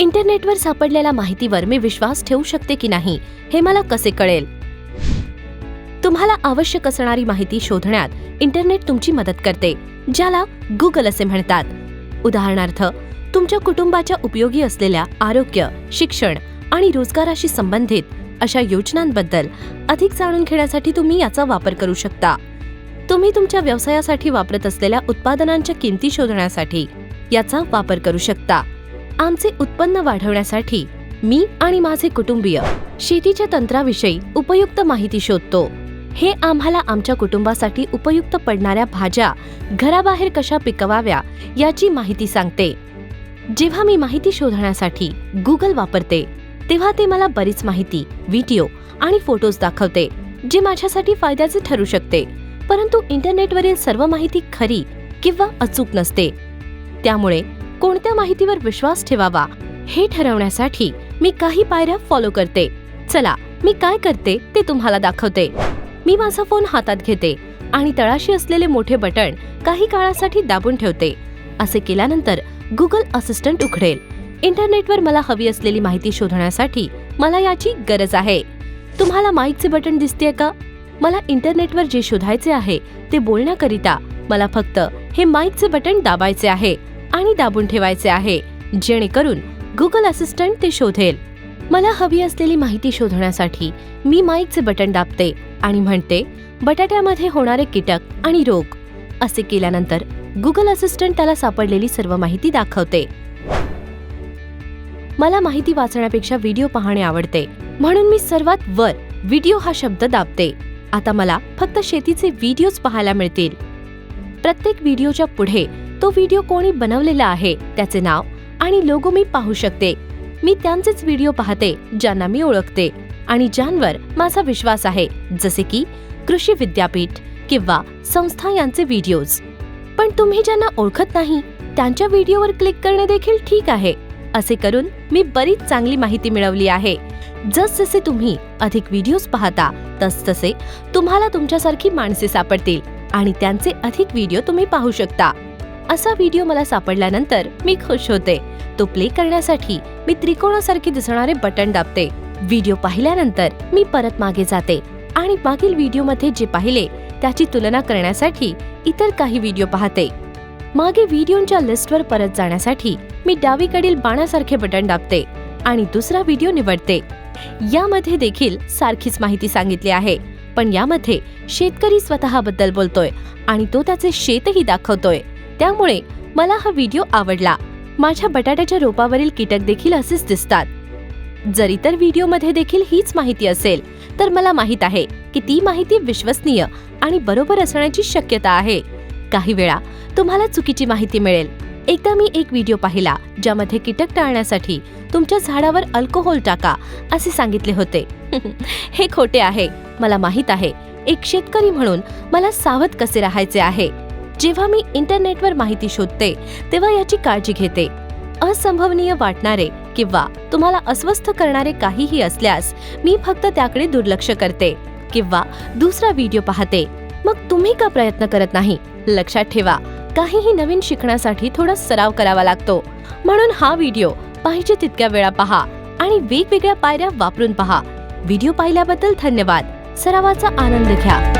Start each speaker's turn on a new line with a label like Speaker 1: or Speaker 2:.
Speaker 1: इंटरनेटवर सापडलेल्या माहितीवर मी विश्वास ठेवू शकते की नाही हे मला कसे कळेल? तुम्हाला आवश्यक असणारी माहिती शोधण्यात इंटरनेट तुमची मदत करते ज्याला गुगल असे म्हणतात. उदाहरणार्थ तुमच्या कुटुंबाच्या उपयोगी असलेल्या आरोग्य शिक्षण आणि रोजगाराशी संबंधित अशा योजनांबद्दल अधिक जाणून घेण्यासाठी तुम्ही याचा वापर करू शकता. तुम्ही तुमच्या व्यवसायासाठी वापरत असलेल्या उत्पादनांच्या किमती शोधण्यासाठी याचा वापर करू शकता. आमचे उत्पन्न वाढवण्यासाठी मी आणि माझे कुटुंबीय शेतीच्या तंत्राविषयी उपयुक्त माहिती शोधतो. हे आम्हाला आमच्या कुटुंबासाठी उपयुक्त पडणाऱ्या भाज्या घराबाहेर कशा पिकवाव्या याची माहिती सांगते. जेव्हा मी माहिती शोधण्यासाठी गुगल वापरते तेव्हा ते मला बरीच माहिती व्हिडिओ आणि फोटोज दाखवते जे माझ्यासाठी फायद्याचे ठरू शकते. परंतु इंटरनेटवरील सर्व माहिती खरी किंवा अचूक नसते. त्यामुळे कोणत्या माहितीवर विश्वास ठेवावा हे ठरवण्यासाठी मी काही पायऱ्या फॉलो करते. चला मी काय करते ते तुम्हाला दाखवते. मी माझा फोन हातात घेते आणि तळाशी असलेले मोठे बटण काही काळासाठी दाबून ठेवते. असे केल्यानंतर गुगल असिस्टंट उघडेल. इंटरनेटवर मला हवी असलेली माहिती शोधण्यासाठी मला याची गरज आहे. तुम्हाला माईकचे बटन दिसते का? मला इंटरनेटवर जे शोधायचे आहे ते बोलण्याकरिता मला फक्त हे माईकचे बटन दाबायचे आहे. आणि दाबून ठेवायचे आहे. जेणेकरून गुगल असिस्टंट ते शोधेल. मला हवी असलेली माहिती शोधण्यासाठी मी माईकचे बटन दाबते आणि म्हणते बटाट्यामध्ये होणारे कीटक आणि रोग. असे केल्यानंतर गुगल असिस्टंट त्याला सापडलेली सर्व माहिती दाखवते. मला माहिती वाचण्यापेक्षा व्हिडिओ पाहणे आवडते. म्हणून मी सर्वात वर व्हिडिओ हा शब्द दाबते. आता मला फक्त शेतीचे व्हिडिओज पाहायला मिळतील. प्रत्येक व्हिडिओच्या पुढे तो व्हिडिओ कोणी बनवलेला आहे त्याचे नाव आणि लोगो मी पाहू शकते. मी त्यांचेच व्हिडिओ पाहते ज्यांना मी ओळखते आणि ज्यांवर माझा विश्वास आहे जसे की कृषी विद्यापीठ किंवा संस्था यांचे व्हिडिओज. पण तुम्ही ज्यांना ओळखत नाही त्यांच्या व्हिडिओवर क्लिक करणे देखील ठीक आहे. असे करून मी बरीच चांगली माहिती मिळवली आहे. जसजसे तुम्ही अधिक व्हिडिओज पाहता तसतसे तुम्हाला तुमच्यासारखी माणसे सापडतील आणि त्यांचे अधिक व्हिडिओ तुम्ही पाहू शकता. असा व्हिडिओ मला सापडल्यानंतर मी खुश होते. तो प्ले करण्यासाठी मी त्रिकोणासारखे दिसणारे बटन दाबते. व्हिडिओ पाहिल्यानंतर मी परत मागे जाते आणि मागील व्हिडिओमध्ये जे पाहिले त्याची तुलना करण्यासाठी इतर काही व्हिडिओ पाहते. मागे व्हिडिओच्या लिस्टवर परत जाण्यासाठी मी डावीकडील बाणासारखे बटन दाबते आणि दुसरा व्हिडिओ निवडते. यामध्ये देखील सारखीच माहिती सांगितली आहे पण यामध्ये शेतकरी स्वतःबद्दल बोलतोय आणि तो त्याचे शेतही दाखवतोय. त्यामुळे मला हा व्हिडिओ आवडला. माझ्या बटाट्याच्या रोपावरील कीटक देखील असेच दिसतात. जर इतर व्हिडिओमध्ये देखील हीच माहिती असेल तर मला माहीत आहे की ती माहिती विश्वसनीय आणि बरोबर असण्याची शक्यता आहे. काही वेळा तुम्हाला चुकीची माहिती मिळेल. एकदा मी एक व्हिडिओ पाहिला ज्यामध्ये कीटक टाळण्यासाठी तुमच्या झाडावर अल्कोहोल टाका असे सांगितले होते. हे खोटे आहे. मला माहीत आहे एक शेतकरी म्हणून मला सावध कसे राहायचे आहे? जेव्हा मी इंटरनेटवर माहिती शोधते तेव्हा याची काळजी घेते. असंभवनीय वाटणारे किंवा तुम्हाला अस्वस्थ करणारे काहीही असल्यास मी फक्त त्याकडे दुर्लक्ष करते किंवा दुसरा व्हिडिओ पाहते. मग तुम्ही का प्रयत्न करत नाही? लक्षात ठेवा काहीही नवीन शिकण्यासाठी थोडा सराव करावा लागतो. म्हणून हा व्हिडिओ पाहिजे तितक्या वेळा पहा आणि वेगवेगळ्या पायऱ्या वापरून पहा. व्हिडिओ पाहिल्याबद्दल धन्यवाद. सरावाचा आनंद घ्या.